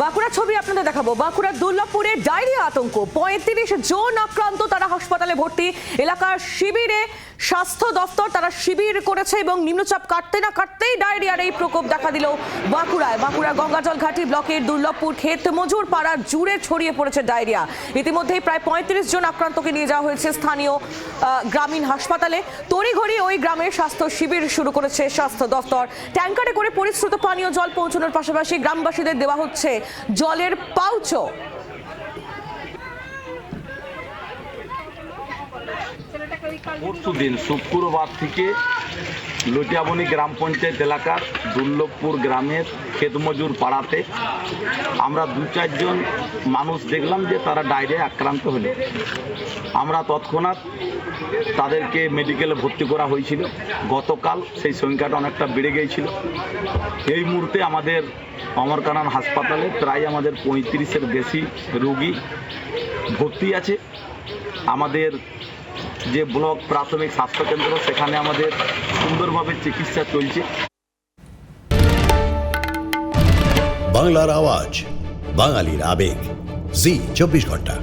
বাঁকুড়া ছবি আপনাদের দেখাবো। বাঁকুড়ার দুর্লভপুরে ডায়রিয়া আতঙ্ক। পঁয়ত্রিশ জন আক্রান্ত তারা হাসপাতালে ভর্তি। এলাকার শিবিরে স্বাস্থ্য দফতর তারা শিবির করেছে এবং নিম্নচাপ কাটতে না কাটতেই ডায়রিয়ার এই প্রকোপ দেখা দিল বাঁকুড়ায়। বাঁকুড়া গঙ্গাজল ঘাটি ব্লকের দুর্লভপুর ক্ষেত মজুর পাড়া জুড়ে ছড়িয়ে পড়েছে ডায়রিয়া। ইতিমধ্যেই প্রায় পঁয়ত্রিশ জন আক্রান্তকে নিয়ে যাওয়া হয়েছে স্থানীয় গ্রামীণ হাসপাতালে। তড়িঘড়ি ওই গ্রামের স্বাস্থ্য শিবির শুরু করেছে স্বাস্থ্য দফতর। ট্যাঙ্কারে করে পরিশ্রুত পানীয় জল পৌঁছানোর পাশাপাশি গ্রামবাসীদের দেওয়া হচ্ছে জলের পাউচও পরশু দিন শুক্রবার থেকে লটিয়াবনি গ্রাম পঞ্চায়েত এলাকার দুর্লভপুর গ্রামের খেতমজুর পাড়াতে আমরা দু চারজন মানুষ দেখলাম যে তারা ডায়রিয়া আক্রান্ত হলো। আমরা তৎক্ষণাৎ তাদেরকে মেডিকেলে ভর্তি করা হয়েছিল। গতকাল সেই সংখ্যাটা অনেকটা বেড়ে গিয়েছিল। এই মুহূর্তে আমাদের অমরকানন হাসপাতালে প্রায় আমাদের পঁয়ত্রিশের বেশি রোগী ভর্তি আছে। আমাদের যে ব্লক প্রাথমিক স্বাস্থ্যকেন্দ্র, সেখানে আমাদের সুন্দরভাবে চিকিৎসা চলছে। বাংলার আওয়াজ, বাঙালির আবেগ। জি, চব্বিশ ঘণ্টা।